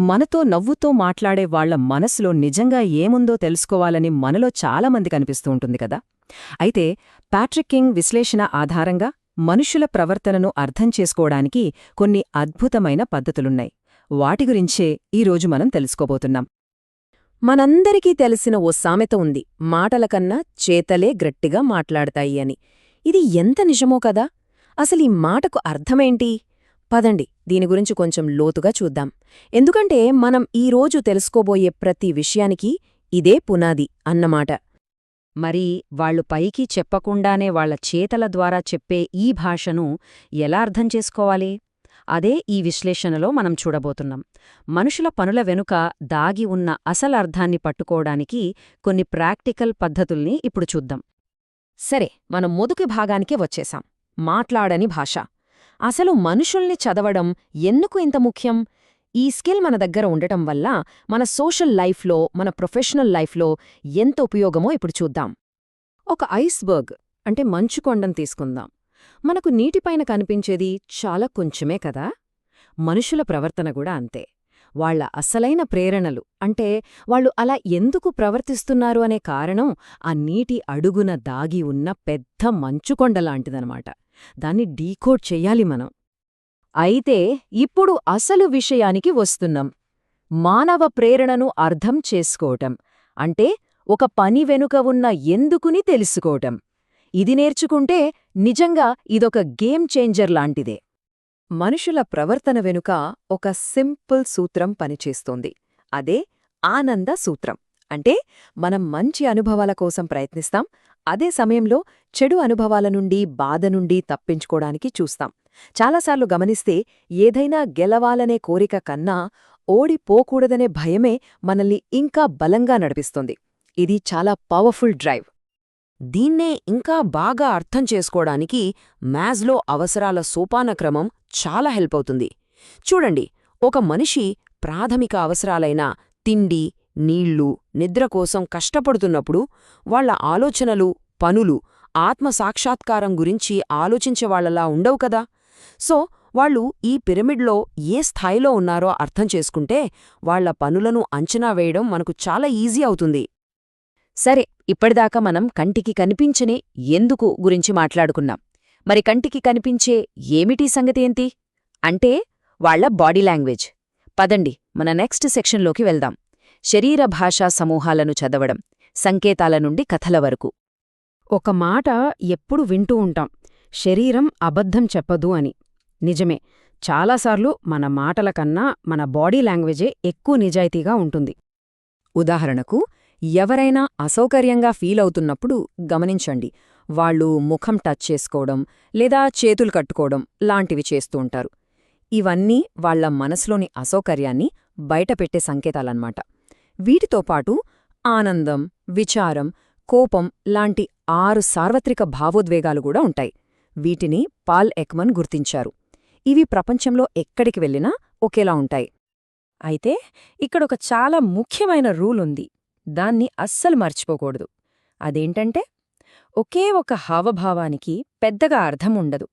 మనతో నవ్వుతో మాట్లాడే వాళ్ళ మనసులో నిజంగా ఏముందో తెలుసుకోవాలని మనలో చాలామంది కనిపిస్తూ ఉంటుంది కదా? అయితే ప్యాట్రిక్ కింగ్ విశ్లేషణ ఆధారంగా మనుషుల ప్రవర్తనను అర్థం చేసుకోవడానికి కొన్ని అద్భుతమైన పద్ధతులున్నాయి. వాటి గురించే ఈరోజు మనం తెలుసుకోబోతున్నాం. మనందరికీ తెలిసిన ఓ సామెత ఉంది మాటలకన్నా చేతలే గట్టిగా మాట్లాడతాయి అని. ఇది ఎంత నిజమో కదా? అసలీ మాటకు అర్థమేంటి? పదండి దీని గురించి కొంచెం లోతుగా చూద్దాం. ఎందుకంటే మనం ఈరోజు తెలుసుకోబోయే ప్రతి విషయానికి ఇదే పునాది అన్నమాట. మరి వాళ్ళు పైకి చెప్పకుండానే వాళ్ళ చేతల ద్వారా చెప్పే ఈ భాషను ఎలా అర్థం చేసుకోవాలి? అదే ఈ విశ్లేషణలో మనం చూడబోతున్నాం. మనుషుల పనుల వెనుక దాగి ఉన్న అసలు అర్థాన్ని పట్టుకోవడానికి కొన్ని ప్రాక్టికల్ పద్ధతుల్ని ఇప్పుడు చూద్దాం. సరే మనం మొదటి భాగానికే వచ్చేశాం మాట్లాడని భాష. అసలు మనుషుల్ని చదవడం ఎందుకు ఇంత ముఖ్యం? ఈ స్కిల్ మన దగ్గర ఉండటం వల్ల మన సోషల్ లైఫ్లో మన ప్రొఫెషనల్ లైఫ్లో ఎంత ఉపయోగమో ఇప్పుడు చూద్దాం. ఒక ఐస్బర్గ్ అంటే మంచుకొండం తీసుకుందాం. మనకు నీటిపైన కనిపించేది చాలా కొంచెమే కదా? మనుషుల ప్రవర్తన కూడా అంతే. వాళ్ళ అసలైన ప్రేరణలు అంటే వాళ్ళు అలా ఎందుకు ప్రవర్తిస్తున్నారు అనే కారణం ఆ నీటి అడుగున దాగి ఉన్న పెద్ద మంచుకొండలాంటిదనమాట దాన్ని డీకోడ్ చెయ్యాలి మనం. అయితే ఇప్పుడు అసలు విషయానికి వస్తున్నాం. మానవ ప్రేరణను అర్థం చేసుకోవటం. అంటే ఒక పని వెనుక ఉన్న ఎందుకుని తెలుసుకోవటం. ఇది నేర్చుకుంటే నిజంగా ఇదొక గేమ్ చేంజర్ లాంటిదే. మనుషుల ప్రవర్తన వెనుక ఒక సింపుల్ సూత్రం పనిచేస్తోంది. అదే ఆనంద సూత్రం. అంటే మనం మంచి అనుభవాల కోసం ప్రయత్నిస్తాం అదే సమయంలో చెడు అనుభవాల నుండి బాధ నుండి తప్పించుకోడానికి చూస్తాం. చాలాసార్లు గమనిస్తే ఏదైనా గెలవాలనే కోరిక కన్నా ఓడిపోకూడదనే భయమే మనల్ని ఇంకా బలంగా నడిపిస్తుంది. ఇది చాలా పవర్ఫుల్ డ్రైవ్. దీన్నే ఇంకా బాగా అర్థం చేసుకోవడానికి మ్యాజ్లో అవసరాల సోపానక్రమం చాలా హెల్ప్ అవుతుంది. చూడండి ఒక మనిషి ప్రాథమిక అవసరాలైన తిండి నీళ్ళు నిద్ర కోసం కష్టపడుతున్నప్పుడు వాళ్ళ ఆలోచనలు పనులు ఆత్మసాక్షాత్కారం గురించి ఆలోచించేవాళ్ళలా ఉండవు కదా? సో వాళ్ళు ఈ పిరమిడ్లో ఏ స్థాయిలో ఉన్నారో అర్థం చేసుకుంటే వాళ్ళ పనులను అంచనా వేయడం మనకు చాలా ఈజీ అవుతుంది. సరే ఇప్పటిదాకా మనం కంటికి కనిపించని ఎందుకు గురించి మాట్లాడుకున్నాం. మరి కంటికి కనిపించే ఏమిటి సంగతేంటి అంటే వాళ్ళ బాడీ లాంగ్వేజ్. పదండి మన నెక్స్ట్ సెక్షన్లోకి వెళ్దాం. శరీర భాషా సమూహాలను చదవడం సంకేతాల నుండి కథల వరకు. ఒక మాట ఎప్పుడు వింటూ ఉంటాం శరీరం అబద్ధం చెప్పదు అని. నిజమే చాలాసార్లు మన మాటల కన్నా మన బాడీ లాంగ్వేజే ఎక్కువ నిజాయితీగా ఉంటుంది. ఉదాహరణకు ఎవరైనా అసౌకర్యంగా ఫీలవుతున్నప్పుడు గమనించండి వాళ్ళు ముఖం టచ్ చేసుకోవడం లేదా చేతులు కట్టుకోవడం లాంటివి చేస్తూ ఉంటారు. ఇవన్నీ వాళ్ళ మనసులోని అసౌకర్యాన్ని బయటపెట్టే సంకేతాలన్నమాట. వీటితో పాటు ఆనందం విచారం కోపం లాంటి ఆరు సార్వత్రిక భావోద్వేగాలు కూడా ఉంటాయి. వీటిని పాల్ ఎక్మన్ గుర్తించారు. ఇవి ప్రపంచంలో ఎక్కడికి వెళ్ళినా ఒకేలా ఉంటాయి. అయితే ఇక్కడొక చాలా ముఖ్యమైన రూల్ ఉంది. దాన్ని అస్సలు మర్చిపోకూడదు. అదేంటంటే ఒకే ఒక హావభావానికి పెద్దగా అర్థం ఉండదు.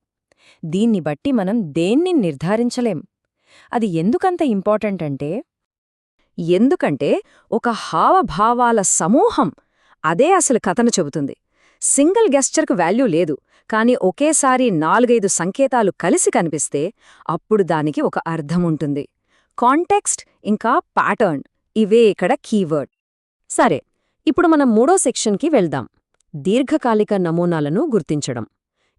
దీన్ని బట్టి మనం దేన్ని నిర్ధారించలేం. అది ఎందుకంత ఇంపార్టెంట్ అంటే ఎందుకంటే ఒక హావభావాల సమూహం అదే అసలు కథను చెబుతుంది. సింగిల్ గెస్చర్కు వాల్యూ లేదు కాని ఒకేసారి నాలుగైదు సంకేతాలు కలిసి కనిపిస్తే అప్పుడు దానికి ఒక అర్థముంటుంది కాంటెక్స్ట్ ఇంకా ప్యాటర్న్ ఇవే ఇక్కడ కీవర్డ్. సరే ఇప్పుడు మనం మూడో సెక్షన్కి వెళ్దాం. దీర్ఘకాలిక నమూనాలను గుర్తించడం.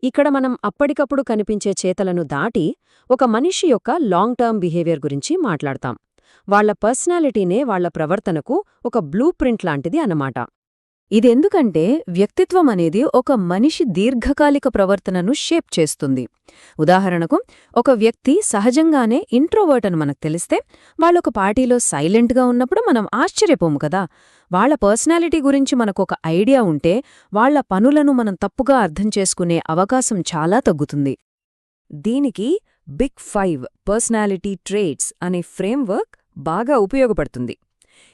ఇక్కడ మనం అప్పటికప్పుడు కనిపించే చేతలను దాటి ఒక మనిషి యొక్క లాంగ్ టర్మ్ బిహేవియర్ గురించి మాట్లాడతాం. వాళ్ళ పర్సనాలిటీనే వాళ్ళ ప్రవర్తనకు ఒక బ్లూ ప్రింట్ లాంటిది అన్నమాట. ఇదెందుకంటే వ్యక్తిత్వం అనేది ఒక మనిషి దీర్ఘకాలిక ప్రవర్తనను షేప్ చేస్తుంది. ఉదాహరణకు ఒక వ్యక్తి సహజంగానే ఇంట్రోవర్ట్ అని మనకు తెలిస్తే వాళ్ళొక పార్టీలో సైలెంట్గా ఉన్నప్పుడు మనం ఆశ్చర్యపోము కదా. వాళ్ళ పర్సనాలిటీ గురించి మనకొక ఐడియా ఉంటే వాళ్ళ పనులను మనం తప్పుగా అర్థం చేసుకునే అవకాశం చాలా తగ్గుతుంది. దీనికి బిగ్ ఫైవ్ పర్సనాలిటీ ట్రేట్స్ అనే ఫ్రేమ్వర్క్ బాగా ఉపయోగపడుతుంది.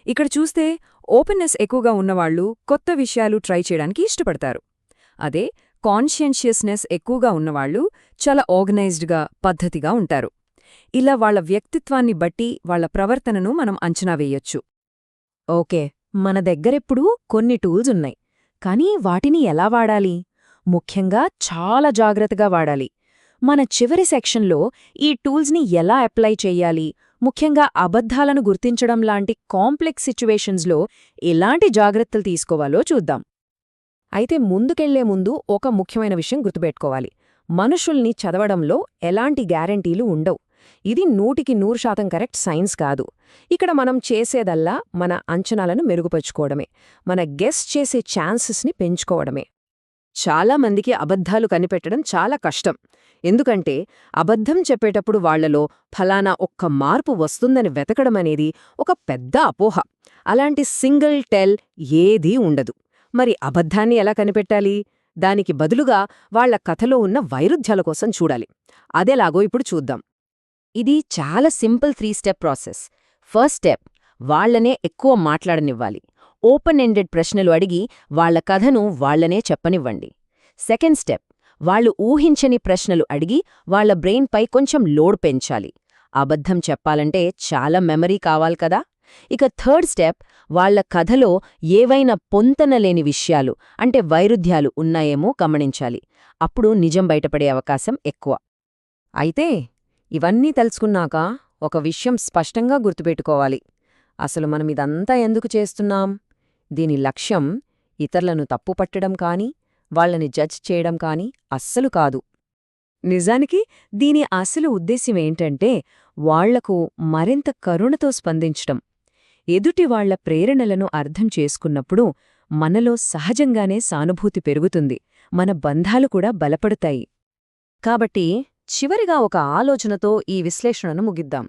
ఇక్కడ చూస్తే ఓపెన్నెస్ ఎక్కువగా ఉన్నవాళ్ళు కొత్త విషయాలు ట్రై చేయడానికి ఇష్టపడతారు. అదే కాన్షియన్షియస్నెస్ ఎక్కువగా ఉన్నవాళ్ళు చాలా ఆర్గనైజ్డ్గా పద్ధతిగా ఉంటారు. ఇలా వాళ్ళ వ్యక్తిత్వాన్ని బట్టి వాళ్ళ ప్రవర్తనను మనం అంచనా వేయొచ్చు. ఓకే మన దగ్గరెప్పుడూ కొన్ని టూల్స్ ఉన్నాయి. కానీ వాటిని ఎలా వాడాలి? ముఖ్యంగా చాలా జాగ్రత్తగా వాడాలి. మన చివరి సెక్షన్లో ఈ టూల్స్ని ఎలా అప్లై చెయ్యాలి ముఖ్యంగా అబద్ధాలను గుర్తించడం లాంటి కాంప్లెక్స్ సిచ్యువేషన్స్లో ఎలాంటి జాగ్రత్తలు తీసుకోవాలో చూద్దాం. అయితే ముందుకెళ్ళే ముందు ఒక ముఖ్యమైన విషయం గుర్తుపెట్టుకోవాలి. మనుషుల్ని చదవడంలో ఎలాంటి గ్యారంటీలు ఉండవు. ఇది నూటికి నూరు శాతం కరెక్ట్ సైన్స్ కాదు. ఇక్కడ మనం చేసేదల్లా మన అంచనాలను మెరుగుపరుచుకోవడమే. మన గెస్ చేసే ఛాన్సెస్ని పెంచుకోవడమే. చాలా మందికి అబద్ధాలు కనిపెట్టడం చాలా కష్టం. ఎందుకంటే అబద్ధం చెప్పేటప్పుడు వాళ్ళలో ఫలానా ఒక్క మార్పు వస్తుందని వెతకడమనేది ఒక పెద్ద అపోహ. అలాంటి సింగిల్ టెల్ ఏదీ ఉండదు. మరి అబద్ధాన్ని ఎలా కనిపెట్టాలి? దానికి బదులుగా వాళ్ళ కథలో ఉన్న వైరుధ్యాల కోసం చూడాలి. అదేలాగో ఇప్పుడు చూద్దాం. ఇది చాలా simple three step process. First step వాళ్ళనే ఎక్కువ మాట్లాడనివ్వాలి. ఓపెన్ ఎండెడ్ ప్రశ్నలు అడిగి వాళ్ళ కథను వాళ్ళనే చెప్పనివ్వండి. సెకండ్ స్టెప్ వాళ్ళు ఊహించని ప్రశ్నలు అడిగి వాళ్ళ బ్రెయిన్పై కొంచెం లోడ్ పెంచాలి. అబద్ధం చెప్పాలంటే చాలా మెమరీ కావాలి కదా. ఇక థర్డ్ స్టెప్ వాళ్ళ కథలో ఏవైనా పొంతనలేని విషయాలు అంటే వైరుధ్యాలు ఉన్నాయేమో గమనించాలి. అప్పుడు నిజం బయటపడే అవకాశం ఎక్కువ. అయితే ఇవన్నీ తెలుసుకున్నాక ఒక విషయం స్పష్టంగా గుర్తుపెట్టుకోవాలి. అసలు మనం ఇదంతా ఎందుకు చేస్తున్నాం? దీని లక్ష్యం ఇతరులను తప్పుపట్టడం కానీ వాళ్ళని జడ్జ్ చేయడం కానీ అస్సలు కాదు. నిజానికి దీని అసలు ఉద్దేశ్యమేంటంటే వాళ్ళకు మరింత కరుణతో స్పందించటం. ఎదుటివాళ్ళ ప్రేరణలను అర్థం చేసుకున్నప్పుడు మనలో సహజంగానే సానుభూతి పెరుగుతుంది మన బంధాలు కూడా బలపడతాయి. కాబట్టి చివరిగా ఒక ఆలోచనతో ఈ విశ్లేషణను ముగిద్దాం.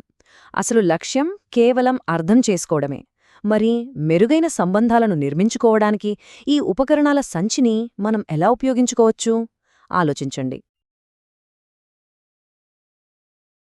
అసలు లక్ష్యం కేవలం అర్థం చేసుకోవడమే. మరి మెరుగైన సంబంధాలను నిర్మించుకోవడానికి ఈ ఉపకరణాల సంచిని మనం ఎలా ఉపయోగించుకోవచ్చు? ఆలోచించండి.